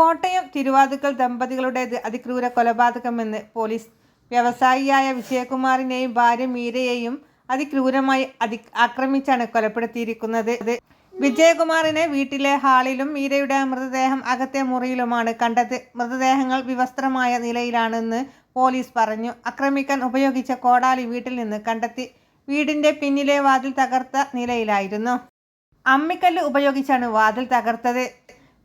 കോട്ടയം തിരുവാതുക്കൽ ദമ്പതികളുടെ അതിക്രൂര കൊലപാതകമെന്ന് പോലീസ് വ്യവസായിയായ വിജയകുമാറിനെയും ഭാര്യ മീരയെയും അതിക്രൂരമായി അതി ആക്രമിച്ചാണ് കൊലപ്പെടുത്തിയിരിക്കുന്നത്. വിജയകുമാറിനെ വീട്ടിലെ ഹാളിലും മീരയുടെ മൃതദേഹം അകത്തെ മുറിയിലുമാണ് കണ്ടത്. മൃതദേഹങ്ങൾ വിവസ്ത്രമായ നിലയിലാണെന്ന് പോലീസ് പറഞ്ഞു. ആക്രമിക്കാൻ ഉപയോഗിച്ച കോടാലി വീട്ടിൽ നിന്ന് കണ്ടെത്തി. വീടിന്റെ പിന്നിലെ വാതിൽ തകർത്ത നിലയിലായിരുന്നു. അമ്മിക്കല്ല് ഉപയോഗിച്ചാണ് വാതിൽ തകർത്തത്.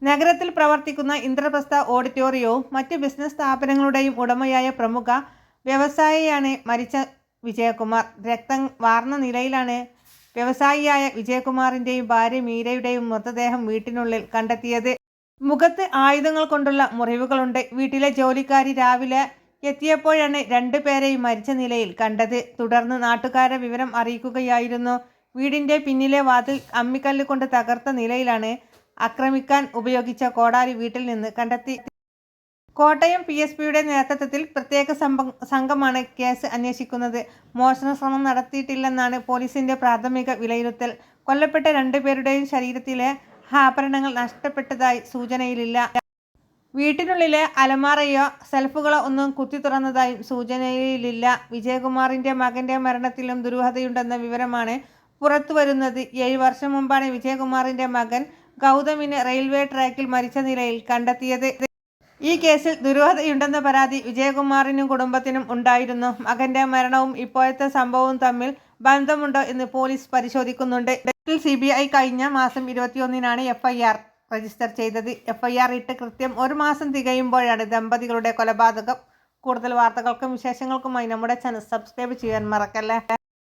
നഗരത്തിൽ പ്രവർത്തിക്കുന്ന ഇന്ദ്രപ്രസ്ഥ ഓഡിറ്റോറിയവും മറ്റ് ബിസിനസ് സ്ഥാപനങ്ങളുടെയും ഉടമയായ പ്രമുഖ വ്യവസായിയാണ് മരിച്ച വിജയകുമാർ. രക്തം വാർന്ന നിലയിലാണ് വ്യവസായിയായ വിജയകുമാറിന്റെയും ഭാര്യ മീരയുടെയും മൃതദേഹം വീട്ടിനുള്ളിൽ കണ്ടെത്തിയത്. മുഖത്ത് ആയുധങ്ങൾ കൊണ്ടുള്ള മുറിവുകളുണ്ട്. വീട്ടിലെ ജോലിക്കാരി രാവിലെ എത്തിയപ്പോഴാണ് രണ്ടുപേരെയും മരിച്ച നിലയിൽ കണ്ടത്. തുടർന്ന് നാട്ടുകാരെ വിവരം അറിയിക്കുകയായിരുന്നു. വീടിന്റെ പിന്നിലെ വാതിൽ അമ്മിക്കല്ല് കൊണ്ട് തകർത്ത നിലയിലാണ് ആക്രമിക്കാൻ ഉപയോഗിച്ച കോടാലി വീട്ടിൽ നിന്ന് കണ്ടെത്തി. കോട്ടയം പി എസ് പിയുടെ നേതൃത്വത്തിൽ പ്രത്യേക സംഘമാണ് കേസ് അന്വേഷിക്കുന്നത്. മോഷണ ശ്രമം നടത്തിയിട്ടില്ലെന്നാണ് പോലീസിന്റെ പ്രാഥമിക വിലയിരുത്തൽ. കൊല്ലപ്പെട്ട രണ്ടുപേരുടെയും ശരീരത്തിലെ ആഭരണങ്ങൾ നഷ്ടപ്പെട്ടതായി സൂചനയിലില്ല. വീട്ടിനുള്ളിലെ അലമാറയോ സെൽഫുകളോ ഒന്നും കുത്തി തുറന്നതായും സൂചനയിലില്ല. വിജയകുമാറിന്റെ മകന്റെ മരണത്തിലും ദുരൂഹതയുണ്ടെന്ന വിവരമാണ് പുറത്തുവരുന്നത്. ഏഴു വർഷം മുമ്പാണ് വിജയകുമാറിന്റെ മകൻ ഗൗതമിനെ റെയിൽവേ ട്രാക്കിൽ മരിച്ച നിലയിൽ കണ്ടെത്തിയത്. ഈ കേസിൽ ദുരൂഹതയുണ്ടെന്ന പരാതി വിജയകുമാറിനും കുടുംബത്തിനും ഉണ്ടായിരുന്നു. മകന്റെ മരണവും ഇപ്പോഴത്തെ സംഭവവും തമ്മിൽ ബന്ധമുണ്ടോ എന്ന് പോലീസ് പരിശോധിക്കുന്നുണ്ട്. സി ബി ഐ കഴിഞ്ഞ മാസം ഇരുപത്തിയൊന്നിനാണ് എഫ്ഐആർ രജിസ്റ്റർ ചെയ്തത്. എഫ്ഐആർ ഇട്ട് കൃത്യം ഒരു മാസം തികയുമ്പോഴാണ് ദമ്പതികളുടെ കൊലപാതകം. കൂടുതൽ വാർത്തകൾക്കും വിശേഷങ്ങൾക്കുമായി നമ്മുടെ ചാനൽ സബ്സ്ക്രൈബ് ചെയ്യാൻ മറക്കല്ലേ?